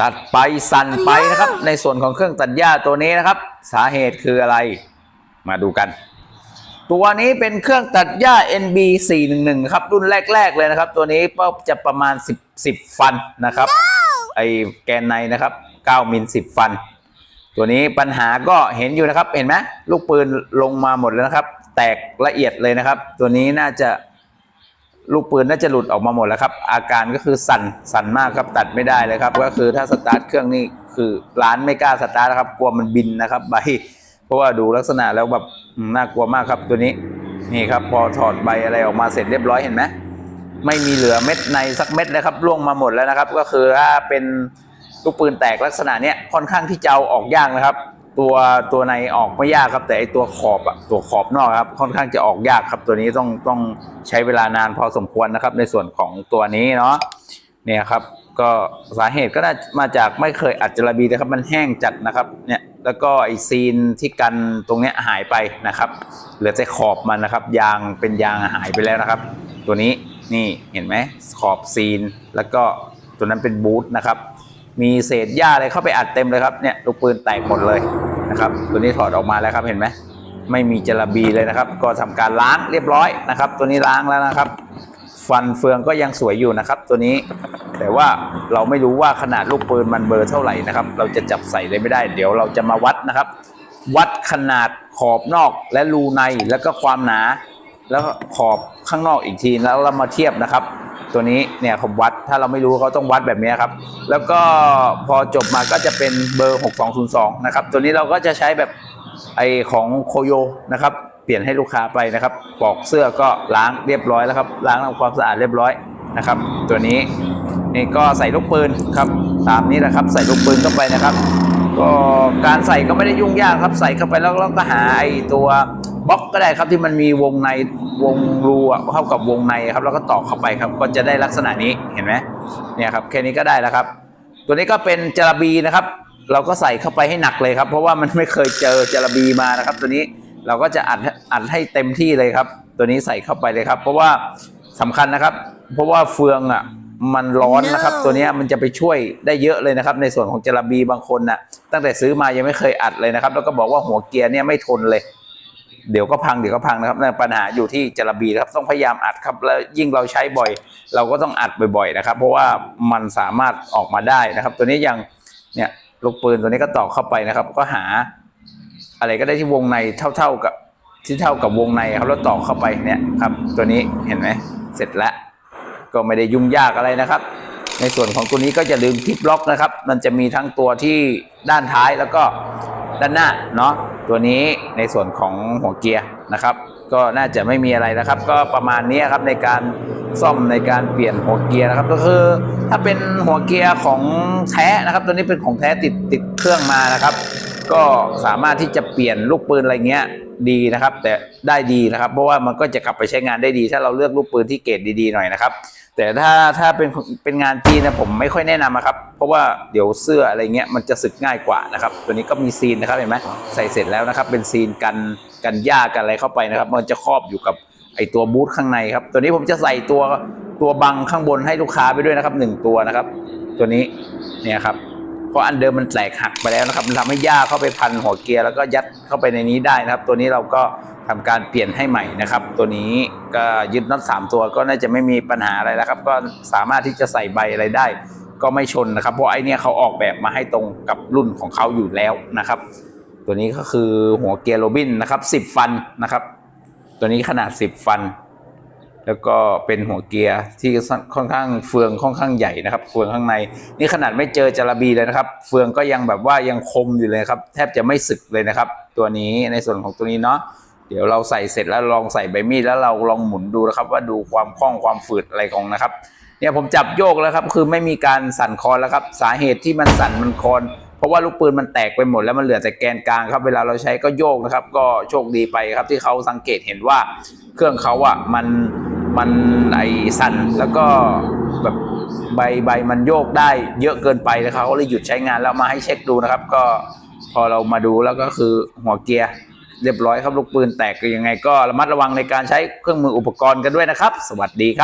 ตัดไปสั่นไปนะครับ ในส่วนของเครื่องตัดหญ้าตัวนี้นะครับ สาเหตุคืออะไร มาดูกัน ตัวนี้เป็นเครื่องตัดหญ้า NB 411ครับรุ่นแรก ๆ เลยนะครับ ตัวนี้ก็จะประมาณ 10 10 ฟันนะครับ ไอแกนในนะครับ 9มิล10 ฟัน ตัวนี้ปัญหาก็เห็นอยู่นะครับ เห็นไหมลูกปืนลงมาหมดแล้วนะครับ แตกละเอียดเลยนะครับ ตัวนี้น่าจะ ลูกปืนน่าจะหลุดออกมาหมดแล้วครับ อาการก็คือสั่นสั่นมากครับตัดไม่ได้เลยครับก็คือถ้าสตาร์ทเครื่องนี่คือร้านไม่กล้าสตาร์ทนะครับกลัวมันบินนะครับใบเพราะว่าดูลักษณะแล้วแบบน่ากลัวมากครับตัวนี้นี่ครับพอถอดใบอะไรออกมาเสร็จเรียบร้อยเห็นไหมไม่มีเหลือเม็ดในสักเม็ดเลยครับล่วงมาหมดแล้วนะครับ ก็คือถ้าเป็นลูกปืนแตกลักษณะเนี้ยค่อนข้างที่จะเอาออกยากนะครับ ตัวตัวในออกไม่ยากครับ แต่ไอตัวขอบอะตัวขอบนอกครับ ค่อนข้างจะออกยากครับ ตัวนี้ต้องต้องใช้เวลานานพอสมควรนะครับ ในส่วนของตัวนี้เนาะเนี่ยครับ ก็สาเหตุก็น่ามาจากไม่เคยอัดจระบีนะครับ มันแห้งจัดนะครับเนี่ยแล้วก็ไอซีนที่กันตรงเนี้ยหายไปนะครับ เหลือแต่ขอบมันนะครับ ยางเป็นยางหายไปแล้วนะครับ ตัวนี้นี่เห็นไหมขอบซีนแล้วก็ตัวนั้นเป็นบูทนะครับ มีเศษหญ้าอะไรเข้าไปอัดเต็มเลยครับเนี่ยลูกปืนแตกหมดเลยนะครับ ตัวนี้ถอดออกมาแล้วครับเห็นไหมไม่มีจระบีเลยนะครับ ก็ทำการล้างเรียบร้อยนะครับ ตัวนี้ล้างแล้วนะครับ ฟันเฟืองก็ยังสวยอยู่นะครับ ตัวนี้แต่ว่าเราไม่รู้ว่าขนาดลูกปืนมันเบอร์เท่าไหร่นะครับ เราจะจับใส่เลยไม่ได้ เดี๋ยวเราจะมาวัดนะครับ วัดขนาดขอบนอกและรูในแล้วก็ความหนา แล้วขอบข้างนอกอีกทีแล้วเรามาเทียบนะครับ ตัวนี้เนี่ยผมวัดถ้าเราไม่รู้เขาต้องวัดแบบนี้ครับ แล้วก็พอจบมาก็จะเป็นเบอร์ 6202 นะครับ ตัวนี้เราก็จะใช้แบบไอของโคโยนะครับเปลี่ยนให้ลูกค้าไปนะครับปอกเสื้อก็ล้างเรียบร้อยแล้วครับ ล้างทำความสะอาดเรียบร้อยนะครับ ตัวนี้นี่ก็ใส่ลูกปืนครับ ตามนี้นะครับ ใส่ลูกปืนเข้าไปนะครับ ก็การใส่ก็ไม่ได้ยุ่งยากครับ ใส่เข้าไปแล้วเราก็หาไอตัว บล็อกก็ได้ครับที่มันมีวงในวงรูอะเท่ากับวงในครับ แล้วก็ตอกเข้าไปครับ ก็จะได้ลักษณะนี้เห็นไหมเนี่ยครับแค่นี้ก็ได้แล้วครับ ตัวนี้ก็เป็นจระบีนะครับ เราก็ใส่เข้าไปให้หนักเลยครับ เพราะว่ามันไม่เคยเจอจระบีมานะครับ ตัวนี้เราก็จะอัดอัดให้เต็มที่เลยครับ ตัวนี้ใส่เข้าไปเลยครับ เพราะว่าสำคัญนะครับ เพราะว่าเฟืองอะมันร้อนนะครับ ตัวเนี้ยมันจะไปช่วยได้เยอะเลยนะครับ ในส่วนของจระบีบางคนน่ะตั้งแต่ซื้อมายังไม่เคยอัดเลยนะครับ แล้วก็บอกว่าหัวเกียร์เนี่ยไม่ทนเลย เดี๋ยวก็พังเดี๋ยวก็พังนะครับนั่นปัญหาอยู่ที่จระบีนะครับต้องพยายามอัดครับแล้วยิ่งเราใช้บ่อย เราก็ต้องอัดบ่อยๆนะครับ เพราะว่ามันสามารถออกมาได้นะครับ ตัวนี้ยังเนี่ยลูกปืนตัวนี้ก็ตอกเข้าไปนะครับ ก็หา อะไรก็ได้ที่วงในเท่าๆกับที่เท่ากับวงในครับแล้วตอกเข้าไปเนี่ยครับ ตัวนี้เห็นไหมเสร็จแล้ว ก็ไม่ได้ยุ่งยากอะไรนะครับ ในส่วนของตัวนี้ก็จะลืมทิปล็อกนะครับ มันจะมีทั้งตัวที่ด้านท้ายแล้วก็ด้านหน้าเนาะ ตัวนี้ในส่วนของหัวเกียร์นะครับ ก็น่าจะไม่มีอะไรนะครับ ก็ประมาณนี้ครับในการซ่อมในการเปลี่ยนหัวเกียร์นะครับ ก็คือถ้าเป็นหัวเกียร์ของแท้นะครับ ตัวนี้เป็นของแท้ติดติดเครื่องมานะครับ ก็สามารถที่จะเปลี่ยนลูกปืนอะไรเงี้ยดีนะครับ แต่ได้ดีนะครับ เพราะว่ามันก็จะกลับไปใช้งานได้ดี ถ้าเราเลือกลูกปืนที่เกรดดีๆหน่อยนะครับ แต่ถ้าถ้าเป็นเป็นงานจีนนะผมไม่ค่อยแนะนำนะครับ เพราะว่าเดี๋ยวเสื้ออะไรเงี้ยมันจะสึกง่ายกว่านะครับ ตัวนี้ก็มีซีนนะครับเห็นไหมใส่เสร็จแล้วนะครับ เป็นซีนกันกันหญ้ากันอะไรเข้าไปนะครับ มันจะครอบอยู่กับไอตัวบูทข้างในครับ ตัวนี้ผมจะใส่ตัวตัวบังข้างบนให้ลูกค้าไปด้วยนะครับหนึ่งตัวนะครับ ตัวนี้เนี่ยครับ เพราะอันเดิมมันแตกหักไปแล้วนะครับมันทำให้หญ้าเข้าไปพันหัวเกียร์แล้วก็ยัดเข้าไปในนี้ได้นะครับ ตัวนี้เราก็ทำการเปลี่ยนให้ใหม่นะครับ ตัวนี้ก็ยึดน็อตสามตัวก็น่าจะไม่มีปัญหาอะไรแล้วครับ ก็สามารถที่จะใส่ใบอะไรได้ ก็ไม่ชนนะครับเพราะไอเนี้ยเขาออกแบบมาให้ตรงกับรุ่นของเขาอยู่แล้วนะครับ ตัวนี้ก็คือหัวเกียร์โรบินนะครับ10 ฟันนะครับ ตัวนี้ขนาด 10 ฟัน แล้วก็เป็นหัวเกียร์ที่ค่อนข้างเฟืองค่อนข้างใหญ่นะครับเฟืองข้างใน นี่ขนาดไม่เจอจาระบีเลยนะครับ เฟืองก็ยังแบบว่ายังคมอยู่เลยครับ แทบจะไม่สึกเลยนะครับ ตัวนี้ในส่วนของตัวนี้เนาะเดี๋ยวเราใส่เสร็จแล้วลองใส่ใบมีดแล้วเราลองหมุนดูนะครับ ว่าดูความคล่องความฝืดอะไรของนะครับเนี่ยผมจับโยกแล้วครับคือไม่มีการสั่นคอนแล้วครับ สาเหตุที่มันสั่นมันคอนเพราะว่าลูกปืนมันแตกไปหมดแล้วมันเหลือแต่แกนกลางครับ เวลาเราใช้ก็โยกนะครับ ก็โชคดีไปครับที่เขาสังเกตเห็นว่าเครื่องเขาอะมัน มันไอสั่นแล้วก็แบบใบใบมันโยกได้เยอะเกินไปนะครับเขาเลยหยุดใช้งานแล้วมาให้เช็คดูนะครับ ก็พอเรามาดูแล้วก็คือหัวเกียร์เรียบร้อยครับลูกปืนแตกยังไงก็ระมัดระวังในการใช้เครื่องมืออุปกรณ์กันด้วยนะครับ สวัสดีครับ